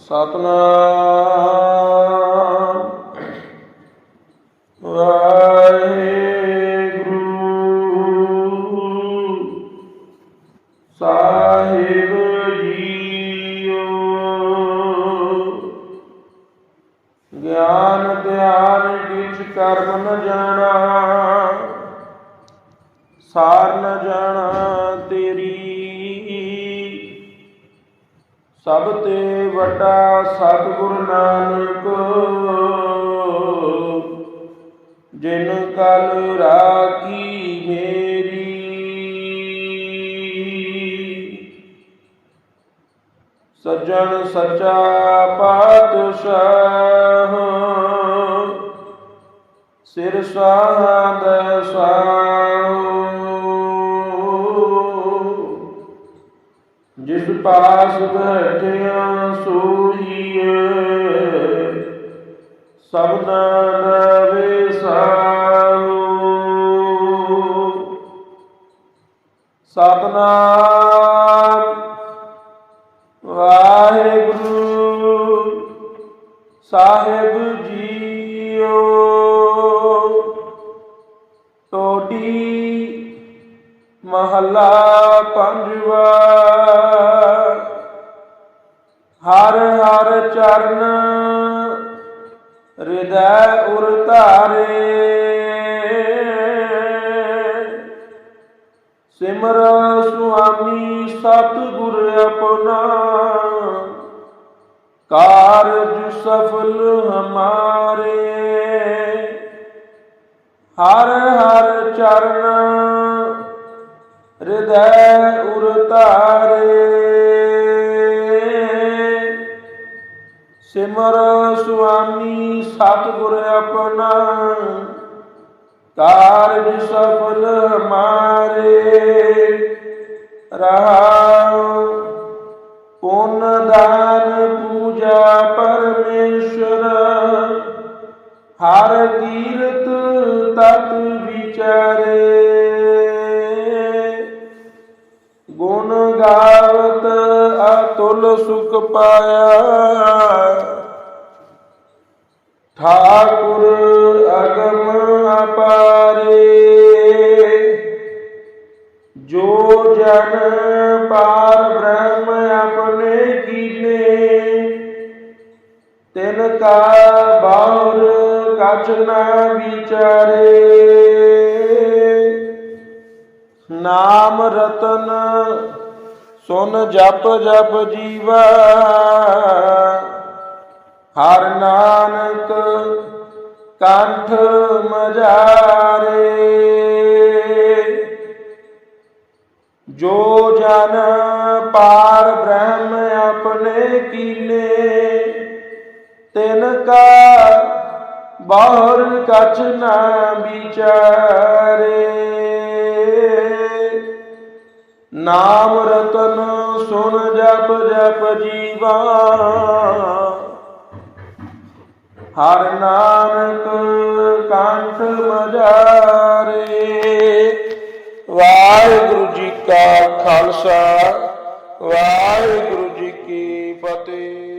ਸਤਨਾਮ। ਵਾਹਿਗੁਰੂ। ਸਾਹਿਬ ਜੀਓ। ਗਿਆਨ ਧਿਆਨ ਕਿਛ ਕਰਮ ਨ ਜਾਣਾ। ਸਾਰ ਨ ਜਾਣਾ। ਸਭ ਤੇ ਵੱਡਾ ਸਤਿਗੁਰ ਨਾਨਕ, ਜਿਨ ਕਲ ਰਾਖੀ ਮੇਰੀ। ਸੱਜਣ ਸੱਚਾ ਪਾਤਸ਼ਾਹ, ਸਿਰ ਸਾਧ ਸਾਹੋ ਜਿਸ ਪਾਸ ਬੈਠਿਆ ਸੋਈਏ ਸਬਦਾਂ ਦਾ ਵਿਸਾਹੋ ਸਤਨਾਮ ਵਾਹਿਗੁਰੂ ਸਾਹਿਬ ਜੀਓ। ਮਹੱਲਾ ਪੰਜਵਾ। ਹਰ ਹਰ ਚਰਨ ਹਿਰਦੈ ਉਰ ਧਾਰੇ। ਸਿਮਰ ਸੁਆਮੀ ਸਤਿਗੁਰ ਆਪਣਾ। ਕਾਰਜ ਸਫਲ ਹਮਾਰੇ। ਹਰ ਹਰ ਚਰਨ ਹਿਰਦੈ ਉਰ ਧਾਰੇ ਸਿਮਰ ਸੁਆਮੀ ਸਤਿਗੁਰ ਆਪਣਾ ਕਾਰਜ ਸਫਲ ਹਮਾਰੇ ਰਹਾਉ ਪੁੰਨ ਦਾਨ ਪੂਜਾ ਪਰਮੇਸ਼ਰ ਹਰ ਕੀਰਤ ਤਤ ਵਿਚਾਰੇ ਗਾਵਤ ਅਤੁਲ ਸੁਖ ਪਾਇਆ। ਠਾਕੁਰ ਅਗਮ ਅਪਾਰੇ। ਜੋ ਜਨ ਪਾਰ ਬ੍ਰਹਮ ਆਪਣੇ ਕੀਨੇ, ਤਿਨ ਕਾ ਬਾਹਰ ਕਛ ਨਾ ਵਿਚਾਰੇ। ਨਾਮ ਰਤਨ ਸੁਨ ਜਪ ਜਪ ਜੀਵਾ, ਹਰ ਨਾਨਕ ਕੰਠ ਮਜਾਰੇ। ਜੋ ਜਨ ਪਾਰ ਬ੍ਰਹਮ ਆਪਣੇ ਕੀਨੇ, ਤਿਨ ਕਾ ਬਾਹਰ ਕਛ ਨਾ ਵਿਚਾਰੇ। ਨਾਮ ਰਤਨ ਸੁਣ ਜਪ ਜਪ ਜੀਵਾ। ਹਰ ਨਾਨਕ ਕੰਠ ਮਜਾਰੇ। ਵਾਹਿਗੁਰੂ ਜੀ ਕਾ ਖਾਲਸਾ, ਵਾਹਿਗੁਰੂ ਜੀ ਕੀ ਫਤਿਹ।